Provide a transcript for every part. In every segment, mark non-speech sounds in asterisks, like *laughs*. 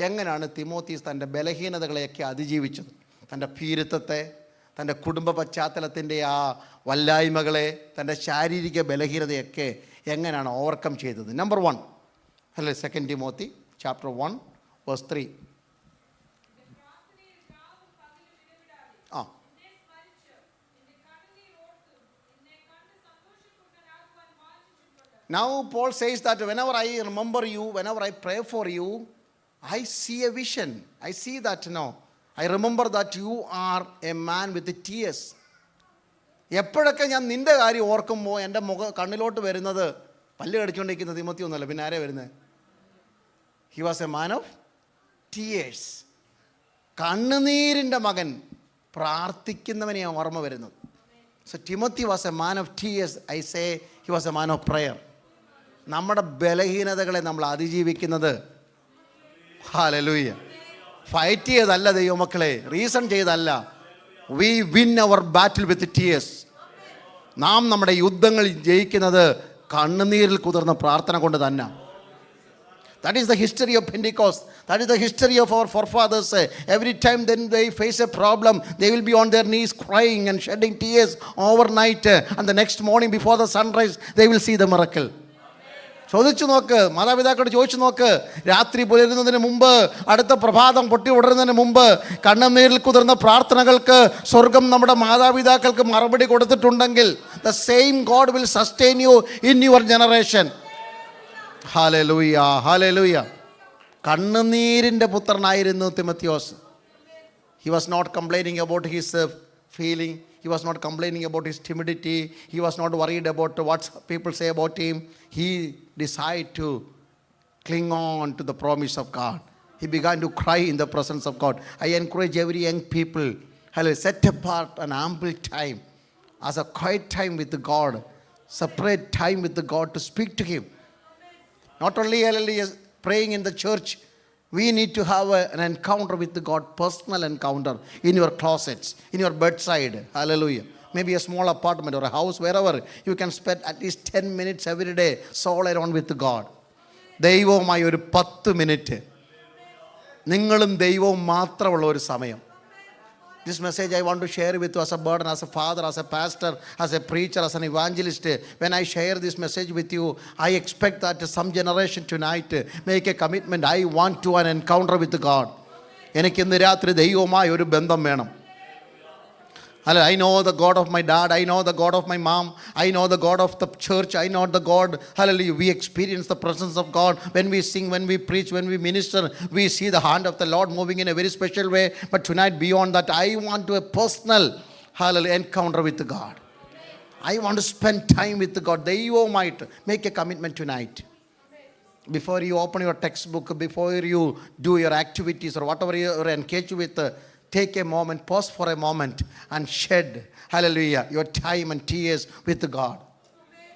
എങ്ങനെയാണ് തിമോത്തീസ് തന്റെ ബലഹീനതകളെയൊക്കെ അതിജീവിച്ചത്? തന്റെ ഭീരുത്വത്തെ തന്റെ കുടുംബ പശ്ചാത്തലത്തിന്റെ ആ വല്ലായ്മകളെ തന്റെ ശാരീരിക ബലഹീനതയൊക്കെ എങ്ങനെയാണ് ഓവർകം ചെയ്തത്? നമ്പർ വൺ അല്ലേ? Second Timothy chapter one verse three ആ. Now that when our I remember you when our I pray for you, I see a vision. I see that now. I remember that you are a man with tears. എപ്പോഴൊക്കെ ഞാൻ നിന്റെ കാര്യം ഓർക്കുമ്പോൾ എന്റെ മുഖ കണ്ണിലോട്ട് വരുന്നത് പല്ല് കടിച്ചുകൊണ്ടിരിക്കുന്ന തിമത്തി ഒന്നുമല്ല പിന്നെ ആരെ വരുന്നത് he was a man of tears കണ്ണുനീരിന്റെ മകൻ പ്രാർത്ഥിക്കുന്നവനെയാണ് ഓർമ്മ വരുന്നത് so Timothy was a man of tears I say he was a man of prayer നമ്മുടെ ബലഹീനതകളെ നമ്മൾ അതിജീവിക്കുന്നത് ഹാലലൂയ. ഫൈറ്റ് ചെയ്തല്ല ദൈവമക്കളെ. Reason ചെയ്തല്ല we win our battle with tears നാം നമ്മുടെ യുദ്ധങ്ങൾ ജയിക്കുന്നത് കണ്ണുനീരിൽ കുതിർന്ന പ്രാർത്ഥന കൊണ്ട് തന്നെ. That is the history of Pentecost that is the history of our forefathers every time then they face a problem they will be on their knees crying and shedding tears over night and the next morning before the sunrise they will see the miracle ചോദിച്ചു നോക്ക് മാതാപിതാക്കളോട് ചോദിച്ചു നോക്ക്. രാത്രി പുലരുന്നതിന് മുമ്പ് അടുത്ത പ്രഭാതം പൊട്ടി ഉടരുന്നതിന് മുമ്പ് കണ്ണുനീരിൽ കുതിർന്ന പ്രാർത്ഥനകൾക്ക് സ്വർഗം നമ്മുടെ മാതാപിതാക്കൾക്ക് മറുപടി കൊടുത്തിട്ടുണ്ടെങ്കിൽ the same God will sustain you in your generation hallelujah hallelujah കണ്ണുനീരിന്റെ പുത്രനായിരുന്നു തിമത്യോസ് he was not complaining about his feeling. He was not complaining about his timidity. He was not worried about what people say about him. He decided to cling on to the promise of God. He began to cry in the presence of God. I encourage every young people, hello, set apart an ample time as a quiet time with God, separate time with the God to speak to Him. Not only hallelujah, praying in the church, need to have a- an encounter with the God, personal encounter in your closets, in your bedside. Hallelujah. Maybe a small apartment or a house, wherever you can spend at least 10 minutes every day, soul around with God. ദൈവവുമായി ഒരു പത്ത് minute നിങ്ങളും ദൈവവും മാത്രമുള്ള ഒരു സമയം This message I want to share with you as a burden, as a father, as a pastor, as a preacher, as an evangelist. When I share this message with you, I expect that some generation tonight make a commitment. I want to an encounter with God. എനിക്ക് ഇന്ന് രാത്രി ദൈവവുമായി ഒരു ബന്ധം വേണം അല്ല I know the God of my dad I know the God of my mom I know the God of the church I know the God hallelujah we experience the presence of God when we sing when we preach when we minister we see the hand of the Lord moving in a very special way but tonight beyond that I want to a personal hallelujah encounter with God I want to spend time with God ദൈവവുമായിട്ട് make a commitment tonight before you open your textbook, before you do your activities or whatever you are engaged with, uh, take a moment, pause for a moment, and shed, hallelujah, your time and tears with God.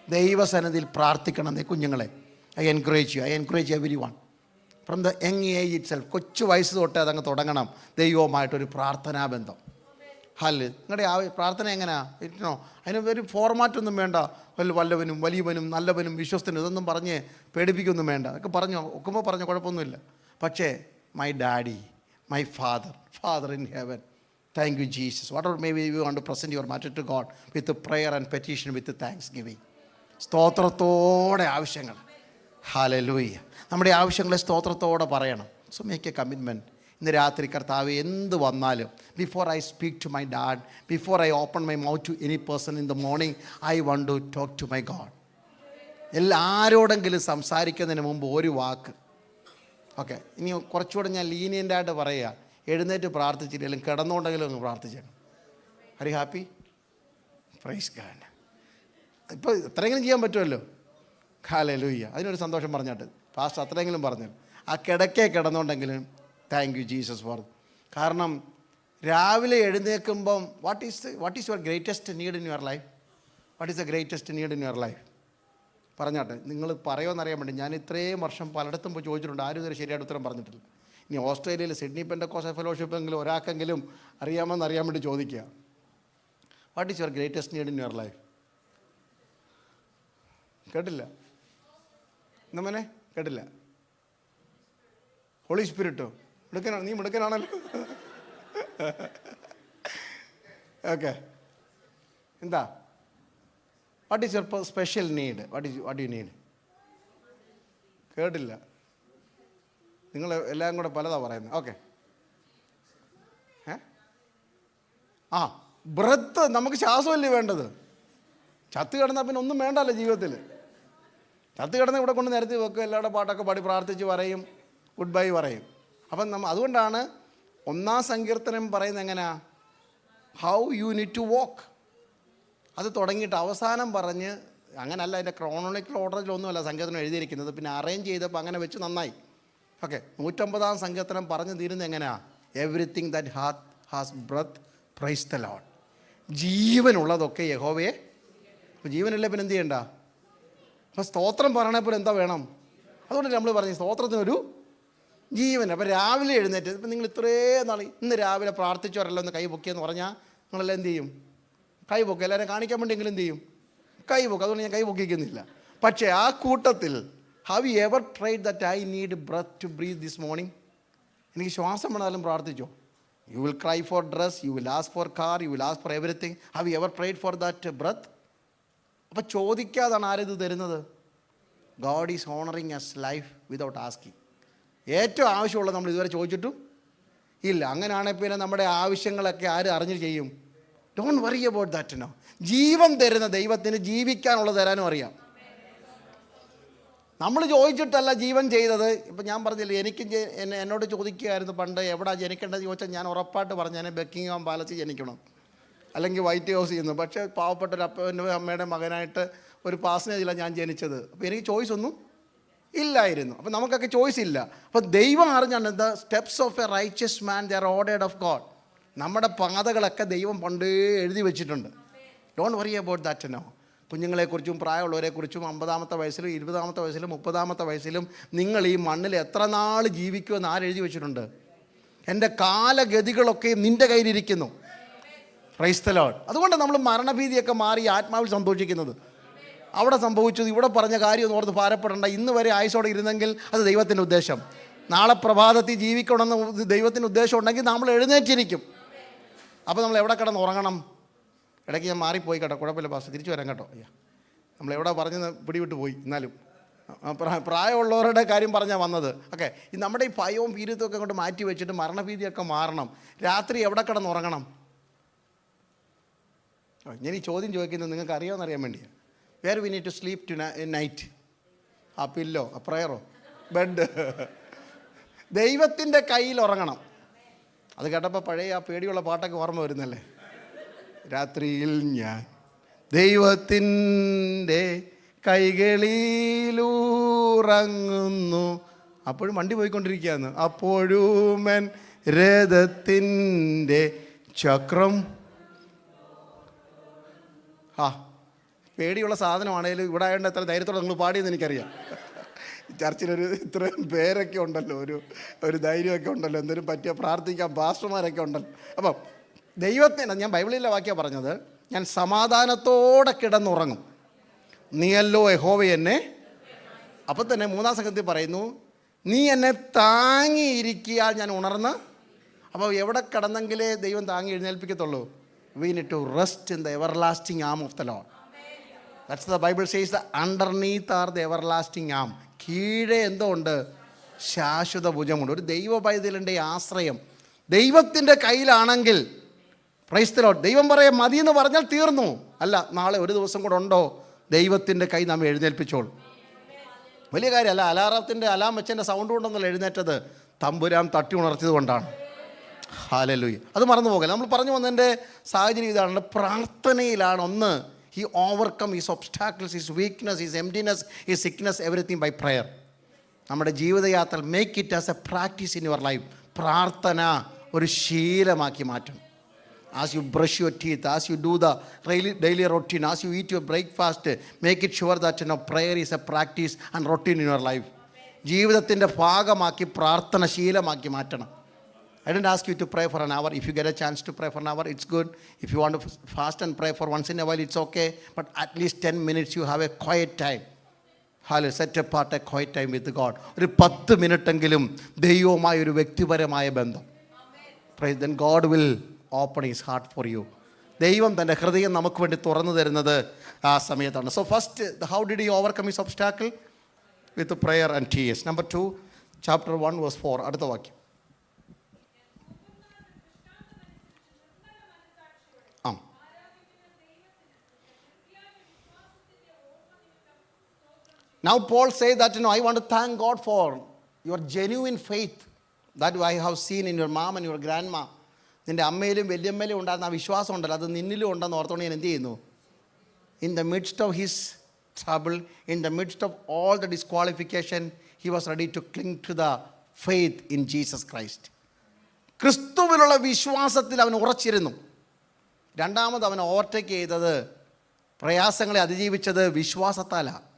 ദൈവസന്നിധിയിൽ പ്രാർത്ഥിക്കണം കുഞ്ഞുങ്ങളെ. I encourage you I encourage everyone from the young age itself കൊച്ചു വയസ്സ് തൊട്ട് അതങ്ങ് തുടങ്ങണം. ദൈവവുമായിട്ടൊരു പ്രാർത്ഥനാ ബന്ധം. ഹൽ നിങ്ങളുടെ ആ പ്രാർത്ഥന എങ്ങനെയാ ഇരിക്കണോ? അതിന് ഒരു ഫോർമാറ്റൊന്നും വേണ്ട. വല്ല വല്ലവനും വലിയവനും നല്ലവനും വിശ്വസ്തനും ഇതൊന്നും പറഞ്ഞ് പേടിപ്പിക്കൊന്നും വേണ്ട. അതൊക്കെ പറഞ്ഞു ഒക്കുമ്പോൾ പറഞ്ഞ കുഴപ്പമൊന്നുമില്ല. പക്ഷേ my daddy my father in heaven thank you Jesus whatever may be you want to present your matter to God with prayer and petition with thanksgiving സ്തോത്രത്തോടെ ആവശ്യങ്ങൾ. ഹാലലൂയ്യ നമ്മുടെ ആവശ്യങ്ങളെ സ്തോത്രത്തോടെ പറയണം. സോ മേക്ക് എ കമ്മിറ്റ്മെന്റ് ഇന്ന് രാത്രി കർത്താവ് എന്ത് വന്നാലും before I speak to my dad before I open my mouth to any person in the morning I want to talk to my God എല്ലാരോടെങ്കിലും സംസാരിക്കുന്നതിന് മുമ്പ് ഒരു വാക്ക്. ഓക്കെ. ഇനി കുറച്ചുകൂടെ ഞാൻ ലീനിയന്റായിട്ട് പറയുക. എഴുന്നേറ്റ് പ്രാർത്ഥിച്ചില്ലെങ്കിലും കിടന്നുകൊണ്ടെങ്കിലും ഒന്ന് പ്രാർത്ഥിച്ചേക്കണം. ഹരി ഹാപ്പി പ്രൈസ് ഗാഡ് ഇപ്പോൾ ഇത്രയെങ്കിലും ചെയ്യാൻ പറ്റുമല്ലോ? ഖാലേ ലൂയ്യ അതിനൊരു സന്തോഷം പറഞ്ഞാട്ട്. പാസ്റ്റ് അത്രയെങ്കിലും പറഞ്ഞു. ആ കിടക്കേ കിടന്നുണ്ടെങ്കിലും താങ്ക് യു ജീസസ് ഫോർ കാരണം രാവിലെ എഴുന്നേൽക്കുമ്പം what is what is your greatest need in your life what is the greatest need in your life പറഞ്ഞാട്ടെ നിങ്ങൾ പറയുമെന്നറിയാൻ വേണ്ടി ഞാൻ ഇത്രയും വർഷം പലയിടത്തും പോയി ചോദിച്ചിട്ടുണ്ട് ആരും ഇതുവരെ ശരിയായിട്ട് ഉത്തരം പറഞ്ഞിട്ടില്ല. ഇനി ഓസ്ട്രേലിയയിൽ സിഡ്നി പെൻഡക്കോസ ഫെലോഷിപ്പ് എങ്കിലും ഒരാൾക്കെങ്കിലും അറിയാമെന്ന് അറിയാൻ വേണ്ടി ചോദിക്കുക. What is your greatest need in your life കേട്ടില്ല. എന്നെ കേട്ടില്ല. ഹോളി സ്പിരിറ്റോ മിടുക്കനാണ് നീ മിടുക്കനാണല്ലോ. *laughs* ഓക്കെ എന്താ? What is your special need what is what you need കേട്ടില്ല. നിങ്ങൾ എല്ലാം കൂടെ പലതാ പറയുന്നത് ഓക്കെ ആ ബ്രത്ത് നമുക്ക് ശ്വാസമല്ലേ വേണ്ടത്? ചത്ത് കിടന്നാൽ പിന്നെ ഒന്നും വേണ്ടല്ലോ ജീവിതത്തിൽ ചത്ത് കിടന്ന് ഇവിടെ കൊണ്ട് നിരത്തി വെക്കും എല്ലാവരുടെ പാട്ടൊക്കെ പാടി പ്രാർത്ഥിച്ച് പറയും ഗുഡ് ബൈ പറയും. അപ്പം നമ്മൾ അതുകൊണ്ടാണ് ഒന്നാം സങ്കീർത്തനം പറയുന്നത് എങ്ങനെയാ how you need to walk അത് തുടങ്ങിയിട്ട് അവസാനം പറഞ്ഞ് അങ്ങനല്ല അതിന്റെ ക്രോണോളജിക്കൽ ഓർഡറിലൊന്നുമല്ല സങ്കീർത്തനം എഴുതിയിരിക്കുന്നത്. പിന്നെ അറേഞ്ച് ചെയ്തപ്പോൾ അങ്ങനെ വെച്ച് നന്നായി. ഓക്കെ നൂറ്റമ്പതാം സങ്കീർത്തനം പറഞ്ഞു തീരുന്നത് എങ്ങനെയാ? Everything that hath has breath praise the Lord ജീവനുള്ളതൊക്കെ യഹോവയെ ജീവനല്ലേ പിന്നെ എന്ത് ചെയ്യണ്ട? അപ്പോൾ സ്തോത്രം പറയണപ്പോൾ എന്താ വേണം? അതുകൊണ്ട് നമ്മൾ പറഞ്ഞു സ്തോത്രത്തിനൊരു ജീവൻ അപ്പോൾ രാവിലെ എഴുന്നേറ്റ് ഇപ്പം നിങ്ങൾ ഇത്രയും നാൾ ഇന്ന് രാവിലെ പ്രാർത്ഥിച്ചവരല്ലോ ഒന്ന് കൈ പൊക്കിയെന്ന് പറഞ്ഞാൽ നിങ്ങളെല്ലാം എന്ത് ചെയ്യും? കൈ എല്ലാവരും കാണിക്കാൻ വേണ്ടിയെങ്കിലും ചെയ്യും? കൈ അതുകൊണ്ട് ഞാൻ കൈപൊക്കിക്കുന്നില്ല പക്ഷേ ആ കൂട്ടത്തിൽ have you ever tried that I need breath to breathe this morning എനിക്ക് ശ്വാസം വേണമെങ്കിലും പ്രാർത്ഥിച്ചോ? You will cry for dress you will ask for car you will ask for everything have you ever prayed for that breath അപ്പോൾ ചോദിക്കാതാണ് ആരിത് തരുന്നത്? God is honouring us life without asking ഏറ്റവും ആവശ്യമുള്ളത് നമ്മൾ ഇതുവരെ ചോദിച്ചിട്ടും ഇല്ല. അങ്ങനെയാണെങ്കിൽ പിന്നെ നമ്മുടെ ആവശ്യങ്ങളൊക്കെ ആര് അറിഞ്ഞ് ചെയ്യും? Don't worry about that no ജീവൻ തരുന്ന ദൈവത്തിന് ജീവിക്കാനുള്ളത് തരാനും അറിയാം. നമ്മൾ ചോദിച്ചിട്ടല്ല ജീവൻ ചെയ്തത്. ഇപ്പം ഞാൻ പറഞ്ഞില്ല എനിക്ക് എന്നെ എന്നോട് ചോദിക്കുകയായിരുന്നു പണ്ട് എവിടെ ജനിക്കേണ്ടത്? ചോദിച്ചാൽ ഞാൻ ഉറപ്പായിട്ട് പറഞ്ഞു ഞാൻ ബക്കിംഗ്ഹാം പാലസിൽ ജനിക്കണം. അല്ലെങ്കിൽ വൈറ്റ് ഹൗസ് ചെയ്യുന്നു പക്ഷേ പാവപ്പെട്ട ഒരു അപ്പന്റെ അമ്മയുടെ മകനായിട്ട് ഒരു പാസനേജിലാണ് ഞാൻ ജനിച്ചത്. അപ്പോൾ എനിക്ക് ചോയ്സ് ഒന്നും ഇല്ലായിരുന്നു. അപ്പം നമുക്കൊക്കെ ചോയ്സ് ഇല്ല. അപ്പോൾ ദൈവം അറിഞ്ഞാണ് the steps of a righteous man they're ordered of God നമ്മുടെ പാതകളൊക്കെ ദൈവം പണ്ടേ എഴുതി വെച്ചിട്ടുണ്ട്. Don't worry about that no കുഞ്ഞുങ്ങളെക്കുറിച്ചും പ്രായമുള്ളവരെക്കുറിച്ചും അമ്പതാമത്തെ വയസ്സിലും ഇരുപതാമത്തെ വയസ്സിലും മുപ്പതാമത്തെ വയസ്സിലും നിങ്ങൾ ഈ മണ്ണിൽ എത്ര നാൾ ജീവിക്കുമെന്ന് ആരെഴുതി വെച്ചിട്ടുണ്ട്? എന്റെ കാലഗതികളൊക്കെ നിന്റെ കയ്യിലിരിക്കുന്നു. ക്രൈസ്തലോഡ് അതുകൊണ്ട് നമ്മൾ മരണഭീതിയൊക്കെ മാറി ആത്മാവിൽ സന്തോഷിക്കുന്നത്. അവിടെ സംഭവിച്ചത് ഇവിടെ പറഞ്ഞ കാര്യം ഒന്ന് ഓർത്ത് ഭാരപ്പെടേണ്ട. ഇന്ന് വരെ ആയുസോടെ ഇരുന്നെങ്കിൽ അത് ദൈവത്തിന്റെ ഉദ്ദേശം. നാളെ പ്രഭാതത്തിൽ ജീവിക്കണമെന്ന് ദൈവത്തിന്റെ ഉദ്ദേശം ഉണ്ടെങ്കിൽ നമ്മൾ എഴുന്നേറ്റിരിക്കും. അപ്പോൾ നമ്മൾ എവിടെ കിടന്ന് ഉറങ്ങണം? ഇടയ്ക്ക് ഞാൻ മാറിപ്പോയി കേട്ടോ. കുഴപ്പമില്ല പാസ് തിരിച്ചു വരാം കേട്ടോ. അയ്യ. നമ്മൾ എവിടെ പറഞ്ഞെന്ന് പിടിവിട്ട് പോയി എന്നാലും. പ്രായമുള്ളവരുടെ കാര്യം പറഞ്ഞാൽ വന്നത്. ഓക്കെ നമ്മുടെ ഈ ഭയവും ഭീരുത്വം ഒക്കെ അങ്ങോട്ട് മാറ്റി വെച്ചിട്ട് മരണഭീതിയൊക്കെ മാറണം. രാത്രി എവിടെ കിടന്ന് ഉറങ്ങണം? ഞാൻ ഈ ചോദ്യം ചോദിക്കുന്നത് നിങ്ങൾക്ക് അറിയാമെന്ന് അറിയാൻ വേണ്ടിയാണ് where we need to sleep tonight ആ പില്ലോ ആ പ്രയറോ ബെഡ് ദൈവത്തിന്റെ കയ്യിൽ ഉറങ്ങണം. അത് കേട്ടപ്പോൾ പഴയ ആ പേടിയുള്ള പാട്ടൊക്കെ ഓർമ്മ വരുന്നല്ലേ? രാത്രിയിൽ ഞാൻ ദൈവത്തിന്റെ കൈകളിലൂറങ്ങുന്നു. അപ്പോഴും വണ്ടി പോയിക്കൊണ്ടിരിക്കുകയാണ്. അപ്പോഴുമൻ രഥത്തിന്റെ ചക്രം. ആ പേടിയുള്ള സാധനമാണേലും ഇവിടെ ആയതുകൊണ്ട് എത്ര ധൈര്യത്തോടെ നിങ്ങൾ പാടിയെന്ന് എനിക്കറിയാം. ചർച്ചിലൊരു ഇത്രയും പേരൊക്കെ ഉണ്ടല്ലോ ഒരു ഒരു ധൈര്യമൊക്കെ ഉണ്ടല്ലോ എന്തെങ്കിലും പറ്റിയ പ്രാർത്ഥിക്കാൻ പാസ്റ്റർമാരൊക്കെ ഉണ്ടല്ലോ. അപ്പം ദൈവത്തിന് ഞാൻ ബൈബിളിലെ വാക്യ പറഞ്ഞത് ഞാൻ സമാധാനത്തോടെ കിടന്നുറങ്ങും. നീയല്ലോ യഹോവ എന്നെ. അപ്പം തന്നെ മൂന്നാം സംഘത്തിൽ പറയുന്നു നീ എന്നെ താങ്ങിയിരിക്കിയാൽ ഞാൻ ഉണർന്ന്. അപ്പോൾ എവിടെ കിടന്നെങ്കിലേ ദൈവം താങ്ങി എഴുന്നേൽപ്പിക്കത്തുള്ളൂ? We need to rest in the everlasting arm of the that's the Bible says the underneath are the everlasting arm കീഴെ എന്തോ ഉണ്ട്? ശാശ്വത ഭുജമുണ്ട്. ഒരു ദൈവ പൈതലിന്റെ ആശ്രയം. ദൈവത്തിന്റെ കയ്യിലാണെങ്കിൽ പ്രൈസ്തലോ ദൈവം പറയാം മതി എന്ന് പറഞ്ഞാൽ തീർന്നു. അല്ല നാളെ ഒരു ദിവസം കൂടെ ഉണ്ടോ? ദൈവത്തിന്റെ കൈ നാം എഴുന്നേൽപ്പിച്ചോളൂ. വലിയ കാര്യമല്ല അലാറത്തിന്റെ അലാം വെച്ചതിന്റെ സൗണ്ട് കൊണ്ടൊന്നല്ല എഴുന്നേറ്റത്. തമ്പുരാൻ തട്ടി ഉണർത്തിയത് കൊണ്ടാണ്. ഹാലലുയ്യ അത് മറന്നു പോകല്ല നമ്മൾ പറഞ്ഞു വന്നതിന്റെ സാഹചര്യം ഇതാണ്. പ്രാർത്ഥനയിലാണ് ഒന്ന് he overcome his obstacles his weakness his emptiness his sickness everything by prayer നമ്മുടെ ജീവിതയാത്ര make it as a practice in your life പ്രാർത്ഥന ഒരു ശീലമാക്കി മാറ്റും as you brush your teeth as you do the daily daily routine as you eat your breakfast make it sure that no prayer is a practice and routine in your life ജീവിതത്തിന്റെ ഭാഗമാക്കി പ്രാർത്ഥന ശീലമാക്കി മാറ്റണം. I didn't ask you to pray for an hour. If you get a chance to pray for an hour, it's good. If you want to fast and pray for once in a while, it's okay. But at least 10 minutes, you have a quiet time. ഹാൽ set apart a quiet time with God ഒരു പത്ത് മിനിറ്റെങ്കിലും ദൈവവുമായ ഒരു വ്യക്തിപരമായ ബന്ധം. Praise then God will open his heart for you ദൈവം തന്റെ ഹൃദയം നമുക്ക് വേണ്ടി തുറന്നു തരുന്നത് ആ സമയത്താണ്. So first how did you overcome his obstacle with prayer and tears number two chapter one verse four അടുത്ത വാക്യം. Now Paul says that, you know, I want to thank God for your genuine faith that I have seen in your mom and your grandma. നിന്റെ അമ്മയിലും വലിയമ്മയിലും ഉണ്ടായിരുന്ന ആ വിശ്വാസം ഉണ്ടല്ലോ. അത് നിന്നിലും ഉണ്ടെന്ന് ഓർത്തോണ്ട് ഞാൻ എന്ത് ചെയ്യുന്നു? In the midst of his trouble in the midst of all the disqualification he was ready to cling to the faith in Jesus Christ ക്രിസ്തുവിലുള്ള വിശ്വാസത്തിൽ അവൻ ഉറച്ചിരുന്നു. രണ്ടാമത് അവൻ ഓവർടേക്ക് ചെയ്തത് പ്രയാസങ്ങളെ അതിജീവിച്ചത് വിശ്വാസത്താലാണ്.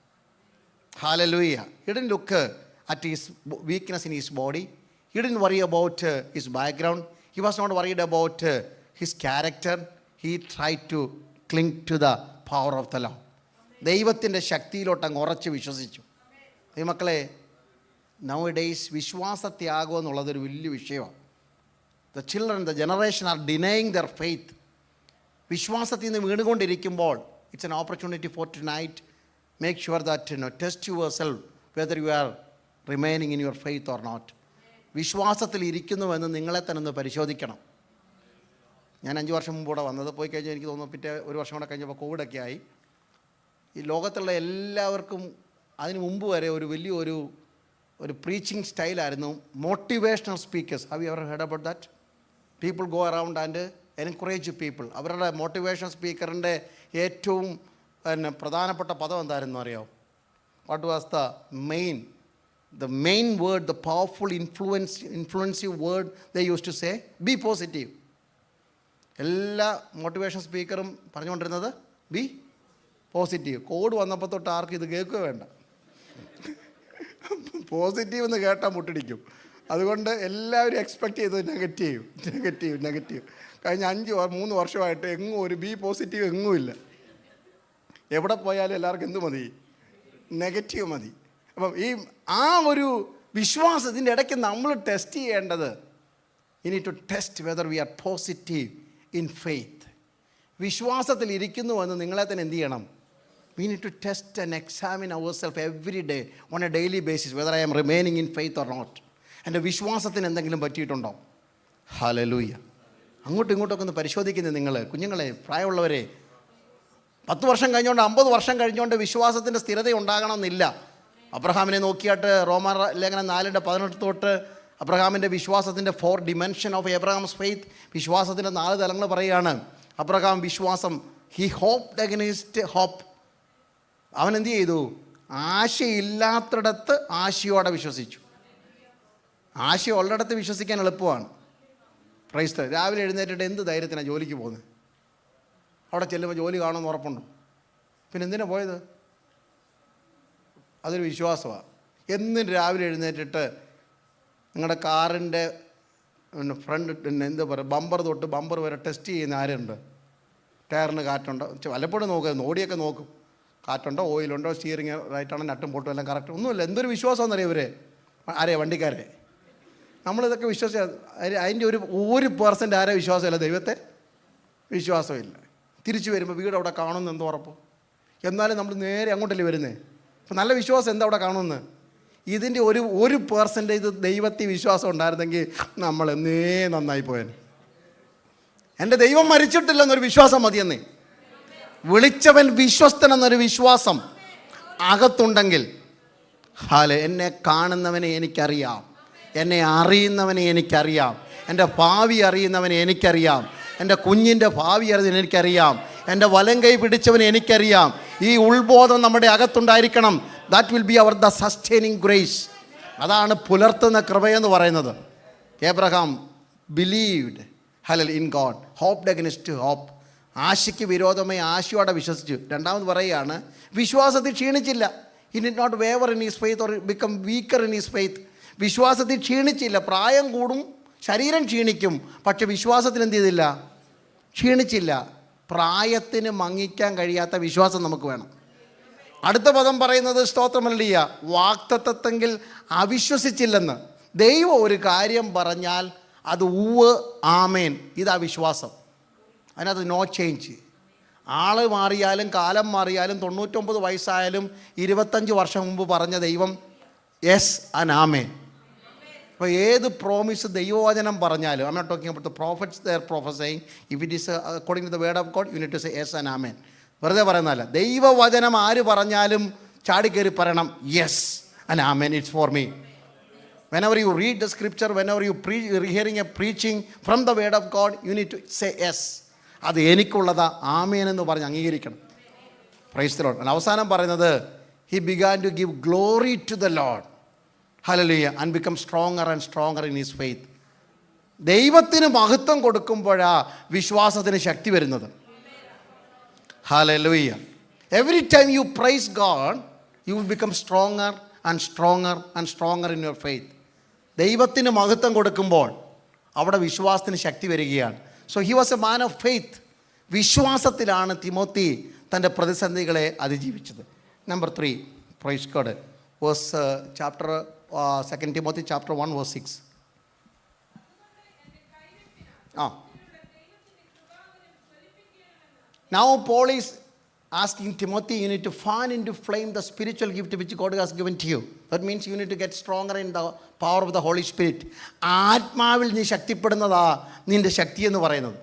Hallelujah. He didn't look uh, at his weakness in his body. He didn't worry about uh, his background. He was not worried about uh, his character. He tried to cling to the power of the Lord. ദൈവത്തിന്റെ ശക്തിയിലോട്ട് അങ്ങ് ഉറച്ച് വിശ്വസിച്ചു ദൈവമക്കളെ now days വിശ്വാസത്യാഗം എന്നുള്ളതൊരു വലിയ വിഷയമാണ് the children the generation are denying their faith വിശ്വാസത്തിൽ നിന്ന് വീണുകൊണ്ടിരിക്കുമ്പോൾ it's an opportunity for tonight sure that you know test yourself whether you are remaining in your faith or not വിശ്വാസത്തിൽ ഇരിക്കുന്നുവെന്ന് നിങ്ങളെ തന്നെ ഒന്ന് പരിശോധിക്കണം. ഞാൻ അഞ്ച് വർഷം മുമ്പ് ഇവിടെ വന്നത് പോയി കഴിഞ്ഞാൽ എനിക്ക് തോന്നുന്നു പിറ്റേ ഒരു വർഷം കൂടെ കഴിഞ്ഞപ്പോൾ കോവിഡൊക്കെ ആയി. ഈ ലോകത്തുള്ള എല്ലാവർക്കും അതിന് മുമ്പ് വരെ ഒരു വലിയ ഒരു ഒരു preaching സ്റ്റൈലായിരുന്നു motivational speakers have you ever heard about that people go around and encourage people അവരുടെ മോട്ടിവേഷണൽ സ്പീക്കറിന്റെ ഏറ്റവും പിന്നെ പ്രധാനപ്പെട്ട പദം എന്തായിരുന്നു അറിയാമോ what was the main the main word the powerful influence influencive word the use to say be positive എല്ലാ motivation സ്പീക്കറും പറഞ്ഞുകൊണ്ടിരുന്നത് ബി പോസിറ്റീവ് കോഡ് വന്നപ്പോൾ തൊട്ട് ആർക്കും ഇത് കേൾക്കുക വേണ്ട. പോസിറ്റീവ് എന്ന് കേട്ടാൽ മുട്ടിടിക്കും. അതുകൊണ്ട് എല്ലാവരും എക്സ്പെക്റ്റ് ചെയ്തത് നെഗറ്റീവ് നെഗറ്റീവ് നെഗറ്റീവ് കഴിഞ്ഞ അഞ്ച് മൂന്ന് വർഷമായിട്ട് എങ്ങും ഒരു ബി പോസിറ്റീവ് എങ്ങും ഇല്ല. എവിടെ പോയാലും എല്ലാവർക്കും എന്ത് മതി? നെഗറ്റീവ് മതി. അപ്പം ഈ ആ ഒരു വിശ്വാസത്തിന്റെ ഇടയ്ക്ക് നമ്മൾ ടെസ്റ്റ് ചെയ്യേണ്ടത് ഇനി to test whether we are positive in faith വിശ്വാസത്തിൽ ഇരിക്കുന്നു എന്ന് നിങ്ങളെ തന്നെ എന്ത് ചെയ്യണം? We need to test and examine our self every day on a daily basis whether I'm remaining in faith or not എന്റെ വിശ്വാസത്തിന് എന്തെങ്കിലും പറ്റിയിട്ടുണ്ടോ? ഹലലൂയ അങ്ങോട്ടും ഇങ്ങോട്ടൊക്കെ ഒന്ന് പരിശോധിക്കുന്നത് നിങ്ങൾ കുഞ്ഞുങ്ങളെ പ്രായമുള്ളവരെ പത്ത് വർഷം കഴിഞ്ഞുകൊണ്ട് അമ്പത് വർഷം കഴിഞ്ഞുകൊണ്ട് വിശ്വാസത്തിന്റെ സ്ഥിരത ഉണ്ടാകണമെന്നില്ല അബ്രഹാമിനെ നോക്കിയിട്ട് റോമർ ലേഖനം നാലിന്റെ പതിനെട്ട് തൊട്ട് അബ്രഹാമിന്റെ വിശ്വാസത്തിന്റെ four dimension of Abraham's faith വിശ്വാസത്തിന്റെ നാല് തലങ്ങൾ പറയുകയാണ് അബ്രഹാം വിശ്വാസം ഹി ഹോപ്പ് അഗനിസ്റ്റ് ഹോപ്പ് അവൻ എന്ത് ചെയ്തു? ആശയില്ലാത്തിടത്ത് ആശയോടെ വിശ്വസിച്ചു. ആശയുള്ളിടത്ത് വിശ്വസിക്കാൻ എളുപ്പമാണ്. ക്രൈസ്ത രാവിലെ എഴുന്നേറ്റിട്ട് എന്ത് ധൈര്യത്തിനാണ് ജോലിക്ക് പോകുന്നത്? അവിടെ ചെല്ലുമ്പോൾ ജോലി കാണുമെന്ന് ഉറപ്പുണ്ടോ. പിന്നെ എന്തിനാ പോയത്? അതൊരു വിശ്വാസമാണ് എന്നും രാവിലെ എഴുന്നേറ്റിട്ട് നിങ്ങളുടെ കാറിന്റെ പിന്നെ ഫ്രണ്ട് പിന്നെ എന്താ പറയുക ബമ്പർ തൊട്ട് ബമ്പർ വരെ ടെസ്റ്റ് ചെയ്യുന്ന ആരുണ്ട്? ടയറിന് കാറ്റുണ്ടോ? വല്ലപ്പോഴും നോക്കുക ഓടിയൊക്കെ നോക്കും. കാറ്റുണ്ടോ ഓയിലുണ്ടോ സ്റ്റിയറിങ് റൈറ്റാണോ നട്ടും പൊട്ടും എല്ലാം കറക്റ്റ് ഒന്നുമില്ല. എന്തൊരു വിശ്വാസമെന്നറിയാം ഇവരെ? ആരെയാ വണ്ടിക്കാരെ? നമ്മളിതൊക്കെ വിശ്വസിച്ച അതിന്റെ ഒരു ഒരു പേഴ്സന്റ് ആരെ വിശ്വാസമില്ല ദൈവത്തെ? വിശ്വാസമില്ല. തിരിച്ചു വരുമ്പോൾ വീട് അവിടെ കാണുമെന്ന് എന്തോ ഉറപ്പ്? എന്നാലും നമ്മൾ നേരെ അങ്ങോട്ടല്ലേ വരുന്നത് അപ്പം നല്ല വിശ്വാസം എന്താ അവിടെ കാണുമെന്ന്? ഇതിന്റെ ഒരു ഒരു പേഴ്സന്റേജ് ദൈവത്തിൽ വിശ്വാസം ഉണ്ടായിരുന്നെങ്കിൽ നമ്മൾ എന്നേ നന്നായി പോയേനെ. എന്റെ ദൈവം മരിച്ചിട്ടില്ലെന്നൊരു വിശ്വാസം മതിയെന്നേ. വിളിച്ചവൻ വിശ്വസ്തൻ എന്നൊരു വിശ്വാസം അകത്തുണ്ടെങ്കിൽ ഹാൽ എന്നെ കാണുന്നവനെ എനിക്കറിയാം. എന്നെ അറിയുന്നവനെ എനിക്കറിയാം. എന്റെ ഭാവി അറിയുന്നവനെ എനിക്കറിയാം. എന്റെ കുഞ്ഞിന്റെ ഭാവി അറിയുന്നതിന് എനിക്കറിയാം. എന്റെ വലം കൈ പിടിച്ചവന് എനിക്കറിയാം. ഈ ഉൾബോധം നമ്മുടെ അകത്തുണ്ടായിരിക്കണം. That will be our the sustaining grace അതാണ് പുലർത്തുന്ന കൃപയെന്ന് പറയുന്നത്. Abraham believed ഹലൽ in God hope against hope ആശയ്ക്ക് വിരോധമായി ആശയോടെ വിശ്വസിച്ചു. രണ്ടാമത് പറയുകയാണ് വിശ്വാസത്തിൽ ക്ഷീണിച്ചില്ല. In it not waver in his faith or become weaker in his faith വിശ്വാസത്തിൽ ക്ഷീണിച്ചില്ല. പ്രായം കൂടും ശരീരം ക്ഷീണിക്കും പക്ഷെ വിശ്വാസത്തിൽ എന്ത് ചെയ്തില്ല? ക്ഷീണിച്ചില്ല. പ്രായത്തിന് മങ്ങിക്കാൻ കഴിയാത്ത വിശ്വാസം നമുക്ക് വേണം. അടുത്ത പദം പറയുന്നത് സ്തോത്രമല്ലിയ വാക്തത്വത്തെങ്കിൽ അവിശ്വസിച്ചില്ലെന്ന്. ദൈവം ഒരു കാര്യം പറഞ്ഞാൽ അത് ഊവ് ആമേൻ. ഇതാ വിശ്വാസം. അതിനകത്ത് നോ ചേഞ്ച് ആൾ മാറിയാലും കാലം മാറിയാലും തൊണ്ണൂറ്റൊമ്പത് വയസ്സായാലും ഇരുപത്തഞ്ച് വർഷം മുമ്പ് പറഞ്ഞ ദൈവം യെസ് ആമേൻ അപ്പോൾ ഏത് പ്രോമിസ് ദൈവവചനം പറഞ്ഞാലും I not talking about the prophets their prophesying if it is according to the word of God you is to say yes and amen വെറുതെ പറയുന്നതല്ല. ദൈവവചനം ആര് പറഞ്ഞാലും ചാടിക്കയറി പറയണം yes and amen it's for me when whenever you read the scripture whenever you you hearing a a preaching from the word of God need to say yes. അത് എനിക്കുള്ളതാ amen എന്ന് പറഞ്ഞ് അംഗീകരിക്കണം. പ്രൈസ് ദ ലോഡ് അവസാനം പറയുന്നത് he began to give glory to the Lord hallelujah and become stronger and stronger in his faith ദൈവത്തിന് മഹത്വം കൊടുക്കുമ്പോഴാ വിശ്വാസത്തിന് ശക്തി വരുന്നത്. Hallelujah every time you praise God you will become stronger and stronger and stronger in your faith ദൈവത്തിന് മഹത്വം കൊടുക്കുമ്പോൾ അവിടെ വിശ്വാസത്തിന് ശക്തി വരികയാണ്. So he was a man of faith വിശ്വാസത്തിലാണ് തിമോത്തി തന്റെ പ്രതിസന്ധികളെ അതിജീവിച്ചത്. Number three praise God verse chapter second Timothy chapter one verse six ah Now Paul is asking Timothy, you to fan in to flame the spiritual gift which God has given to you that means you need to get stronger in the power of the Holy Spirit. ആത്മാവിൽ നീ ശക്തിപ്പെടുന്നതാ നിന്റെ ശക്തി എന്ന് പറയുന്നത്.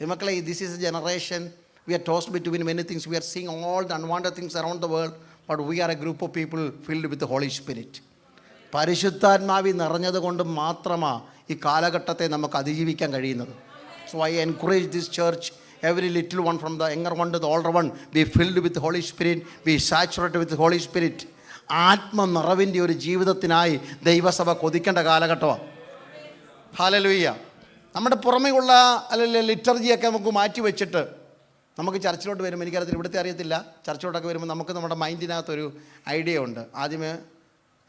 മക്കളെ this is a generation we are tossed between many things we are seeing all the unwanted things around the world but we are a group of people filled with Holy Spirit പരിശുദ്ധാത്മാവി നിറഞ്ഞത് കൊണ്ട് മാത്രമാണ് ഈ കാലഘട്ടത്തെ നമുക്ക് അതിജീവിക്കാൻ കഴിയുന്നത്. So I encourage this church every little one from the younger one to the older one be filled with Holy Spirit be saturate with Holy Spirit ആത്മനിറവിന്റെ ഒരു ജീവിതത്തിനായി ദൈവസഭ കൊതിക്കേണ്ട കാലഘട്ടമാണ്. ഹാലലുയ്യ നമ്മുടെ പുറമേയുള്ള അല്ലെങ്കിൽ ലിറ്റർജിയൊക്കെ നമുക്ക് മാറ്റി വെച്ചിട്ട് നമുക്ക് ചർച്ചിലോട്ട് വരുമ്പോൾ എനിക്കറിയത്തില്ല ഇവിടുത്തെ അറിയത്തില്ല. ചർച്ചിലോട്ടൊക്കെ വരുമ്പോൾ നമുക്ക് നമ്മുടെ മൈൻഡിനകത്തൊരു ഐഡിയ ഉണ്ട്. ആദ്യമേ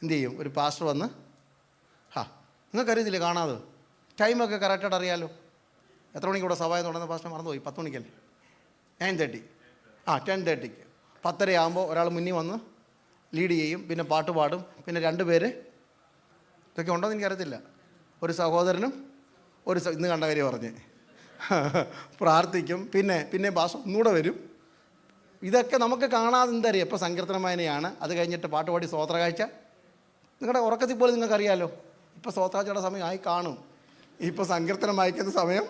എന്ത് ചെയ്യും? ഒരു പാസ്റ്റർ വന്ന് ഹാ നിങ്ങൾക്കറിയത്തില്ലേ കാണാതെ? ടൈമൊക്കെ കറക്റ്റായിട്ട് അറിയാലോ. എത്ര മണിക്ക് ഇവിടെ സഭ തുടങ്ങുന്ന പാസ്റ്റർ മറന്നുപോയി? പത്ത് മണിക്കല്ലേ? നയൻ തേർട്ടി ആ ടെൻ തേർട്ടിക്ക് പത്തര ആകുമ്പോൾ ഒരാൾ മുന്നിൽ വന്ന് ലീഡ് ചെയ്യും പിന്നെ പാട്ട് പാടും പിന്നെ രണ്ട് പേര് ഇതൊക്കെ ഉണ്ടോ എന്ന് എനിക്കറിയത്തില്ല. ഒരു സഹോദരനും ഒരു ഇന്ന് കണ്ട കാര്യം പറഞ്ഞ്. പ്രാർത്ഥിക്കും പിന്നെ പിന്നെ ഭാഷ ഒന്നുകൂടെ വരും. ഇതൊക്കെ നമുക്ക് കാണാതെ എന്തറിയാം? ഇപ്പോൾ സങ്കീർത്തനമായനെയാണ്. അത് കഴിഞ്ഞിട്ട് പാട്ടുപാടി പാടി സ്തോത്ര കാഴ്ച നിങ്ങളുടെ ഉറക്കത്തിൽ പോലും നിങ്ങൾക്കറിയാലോ? ഇപ്പോൾ സ്തോത്രാഴ്ചയുടെ സമയം ആയി കാണും ഇപ്പോൾ സങ്കീർത്തനം വായിക്കുന്ന സമയം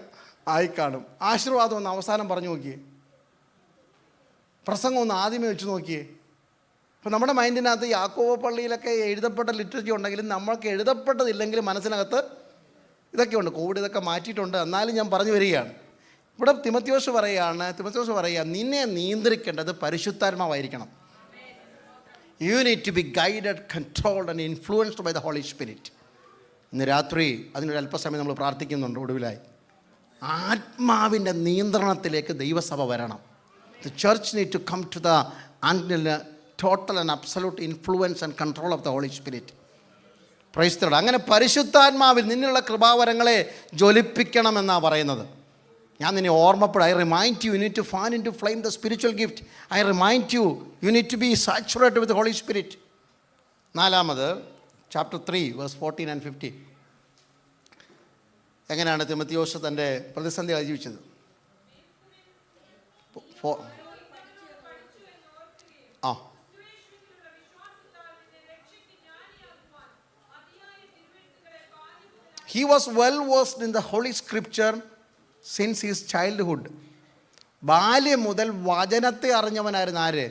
ആയി കാണും ആശീർവാദം ഒന്ന് അവസാനം പറഞ്ഞു നോക്കിയേ. പ്രസംഗം ഒന്ന് ആദ്യമേ വെച്ച് നോക്കിയേ. അപ്പോൾ നമ്മുടെ മൈൻഡിനകത്ത് യാക്കോബ പള്ളിയിലൊക്കെ എഴുതപ്പെട്ട ലിറ്ററേച്ചർ ഉണ്ടെങ്കിലും നമ്മൾക്ക് എഴുതപ്പെട്ടതില്ലെങ്കിലും മനസ്സിനകത്ത് ഇതൊക്കെ ഉണ്ട് കോവിഡ് ഇതൊക്കെ മാറ്റിയിട്ടുണ്ട്. എന്നാലും ഞാൻ പറഞ്ഞു വരികയാണ്. ഇവിടെ തിമത്യോസ് പറയുകയാണ് തിമത്യോസ് പറയുക നിന്നെ നിയന്ത്രിക്കേണ്ടത് പരിശുദ്ധാത്മാവായിരിക്കണം. You need to be guided controlled and influenced by the Holy Spirit ഇന്ന് രാത്രി അതിനൊരു അല്പസമയം നമ്മൾ പ്രാർത്ഥിക്കുന്നുണ്ട് ഒടുവിലായി. ആത്മാവിന്റെ നിയന്ത്രണത്തിലേക്ക് ദൈവസഭ വരണം. The church need to come to the total and absolute influence and control of the Holy Spirit praise the Lord അങ്ങനെ പരിശുദ്ധാത്മാവിൽ നിന്നുള്ള കൃപാവരങ്ങളെ ജ്വലിപ്പിക്കണമെന്നാണ് പറയുന്നത്. ഞാൻ നിന്നെ ഓർമ്മപ്പെടും. I remind you need to fan in to flame the spiritual gift I remind you you need to be saturate with Holy Spirit നാലാമത് chapter three verse fourteen and fifteen എങ്ങനെയാണ് തിമത്തിയോസ് തന്റെ പ്രതിസന്ധി അതിജീവിച്ചത്? ആ. He was well versed in the Holy Scripture. Since his childhood ബാല്യം മുതൽ വചനത്തെ അറിഞ്ഞവനായിരുന്നു ആര്?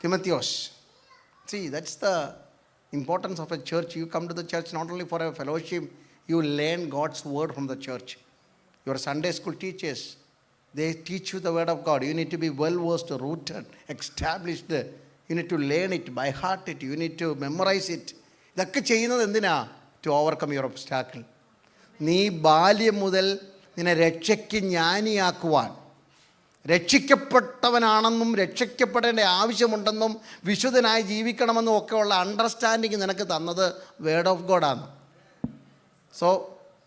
തിമത്യോസ്. See that's the importance of a church you come to the church not only for a fellowship you learn God's word from the church your Sunday school teachers they teach you the word of God you need to be well versed rooted established you need to learn it by heart it you need to memorise it ഇതൊക്കെ ചെയ്യുന്നത് എന്തിനാ? To overcome your obstacle നീ ബാല്യം മുതൽ നിന്നെ രക്ഷയ്ക്ക് ജ്ഞാനിയാക്കുവാൻ. രക്ഷിക്കപ്പെട്ടവനാണെന്നും രക്ഷിക്കപ്പെടേണ്ട ആവശ്യമുണ്ടെന്നും വിശുദ്ധനായി ജീവിക്കണമെന്നും ഒക്കെയുള്ള understanding നിനക്ക് തന്നത് word of ഗോഡാണ് so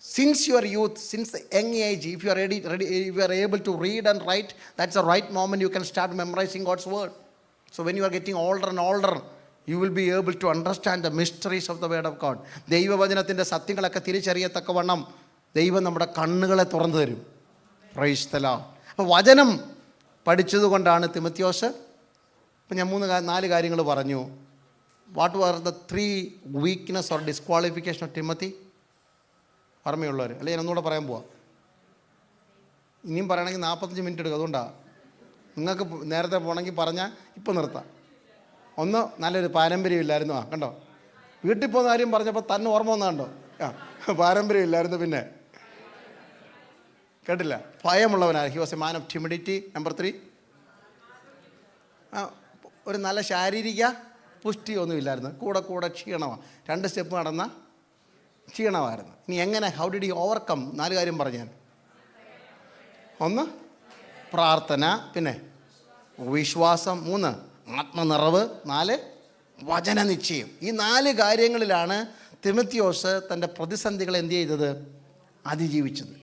since your youth since young age if you are ready ready you are able to read and write that's a right moment you can start memorising God's word so when you are getting older and older you will be able to understand the mysteries of the word of God ദൈവവചനത്തിന്റെ സത്യങ്ങളൊക്കെ തിരിച്ചറിയത്തക്കവണ്ണം ദൈവം നമ്മുടെ കണ്ണുകളെ തുറന്നു തരും. പ്രൈസ്തല അപ്പോൾ വചനം പഠിച്ചതുകൊണ്ടാണ് തിമത്യോസ് ഇപ്പം ഞാൻ മൂന്ന് നാല് കാര്യങ്ങൾ പറഞ്ഞു. What are the three weakness or disqualification of Timothy ഓർമ്മയുള്ളവർ അല്ലെ ഞാൻ ഒന്നുകൂടെ പറയാൻ പോവാം. ഇനിയും പറയണമെങ്കിൽ നാൽപ്പത്തഞ്ച് മിനിറ്റ് എടുക്കും അതുകൊണ്ടാണ് നിങ്ങൾക്ക് നേരത്തെ പോകണമെങ്കിൽ പറഞ്ഞാൽ ഇപ്പം നിർത്താം. ഒന്ന് നല്ലൊരു പാരമ്പര്യം ഇല്ലായിരുന്നു. ആ കണ്ടോ? വീട്ടിൽ പോകുന്ന കാര്യം പറഞ്ഞപ്പോൾ തന്നെ ഓർമ്മ വന്നാണ്ടോ ആ പാരമ്പര്യം ഇല്ലായിരുന്നു പിന്നെ. കേട്ടില്ല. ഭയമുള്ളവനാണ്. He was a man of timidity number three ഒരു നല്ല ശാരീരിക പുഷ്ടി ഒന്നുമില്ലായിരുന്നു. കൂടെ കൂടെ ക്ഷീണമാണ്. രണ്ട് സ്റ്റെപ്പ് നടന്ന ക്ഷീണമായിരുന്നു. ഇനി എങ്ങനെ ഹൗ ഡിഡ് യു ഓവർകം നാല് കാര്യം പറഞ്ഞു ഞാൻ. ഒന്ന് പ്രാർത്ഥന. പിന്നെ വിശ്വാസം. മൂന്ന് ആത്മനിറവ്. നാല് വചന നിശ്ചയം. ഈ നാല് കാര്യങ്ങളിലാണ് തിമത്തിയോസ് തന്റെ പ്രതിസന്ധികൾ എന്ത് ചെയ്തത്? അതിജീവിച്ചത്.